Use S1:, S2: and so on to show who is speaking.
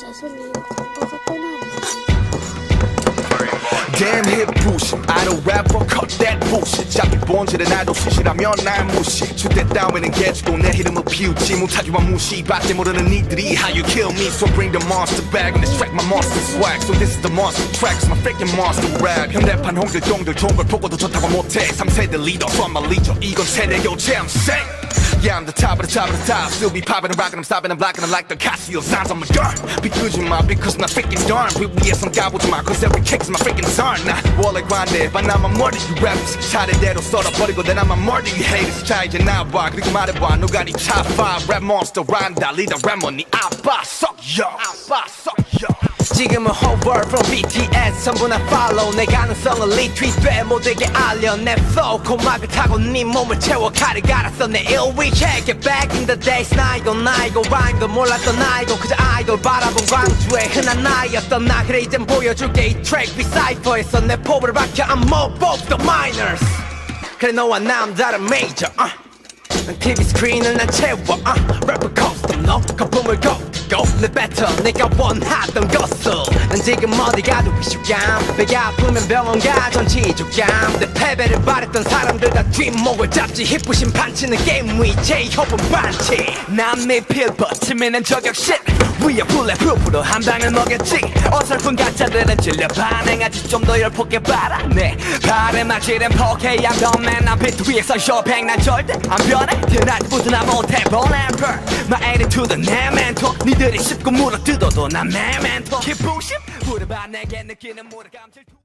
S1: 진짜 손이 바빠서 떠나네.
S2: Damn hip bullshit I don't rap or cut that bullshit 자기 본질은 나도 수시라면 날 무시 주대 따위는 개주고 내 이름을 피우지 못하지만 무시밖에 모르는 니들이 How you kill me So bring the monster back and extract my monster swag So this is the monster tracks my freaking monster rap 현대판 홍길동들 좋은 걸 보고도 좋다고 못해 3세대 리더 so I'm a leader 이건 세대 교체 I'm sick yeah, I'm the top of the top of the top. Still be popping and rocking, I'm stopping and blocking them like the Casio signs. I'm a gun. Because my because my freaking darn. We be some guy with my cause every kick's my freaking sign. Nah, wall like grande. But now I'm a murder, you rappers. Shot it dead or sort of vertical. Then I'm a murder, you haters. Child, you're not bar. Click my boy, No got top five. Rap monster, rhyme, Dali, the Ramon, the Abba. Suck, yo. Abba, suck.
S3: 지금은 whole world from BTS 전부 나 follow. 내 가능성을 리트윗돼. 모두에게 알려. 내 flow 고막을 타고 네 몸을 채워 칼을 갈았어. 내 일위 check it back in the days. 나이고 나이고 rhyme도 몰랐던 나이고 그저 아이돌 바라본 광주의 흔한 나이였던 나. 그래 이젠 보여줄게 이 트랙 비사이퍼에서 내 포부를 박혀. I'm more both the minors 그래 너와 남 다른 major uh. TV 스크린을 난 채워 uh. 내 배터 내가 원하던 것을. 난 지금 어디 가도 위축감 배가 아프면 병원 가. 전치주감 내 패배를 바랬던 사람들 다 뒷목을 잡지. 힙부심 판치는 게임 위 제이홉은 반치 남의 필 버티면 저격 shit 위에 불에 프로프로 한 방을 먹였지. 어설픈 가짜들은 질려 반응하지. 좀 더 열폭게 바라네. 발에 맞지는 포케야 덤맨 난 비트 위에서 쇼팽 난 절대 안 변해. 드나지부터 나 못해. 보내버 My attitude 내 멘토 니들이 쉽고 물어뜯어도 난 내 멘토 기쁘심 물어봐 내게 느끼는 무력감 질투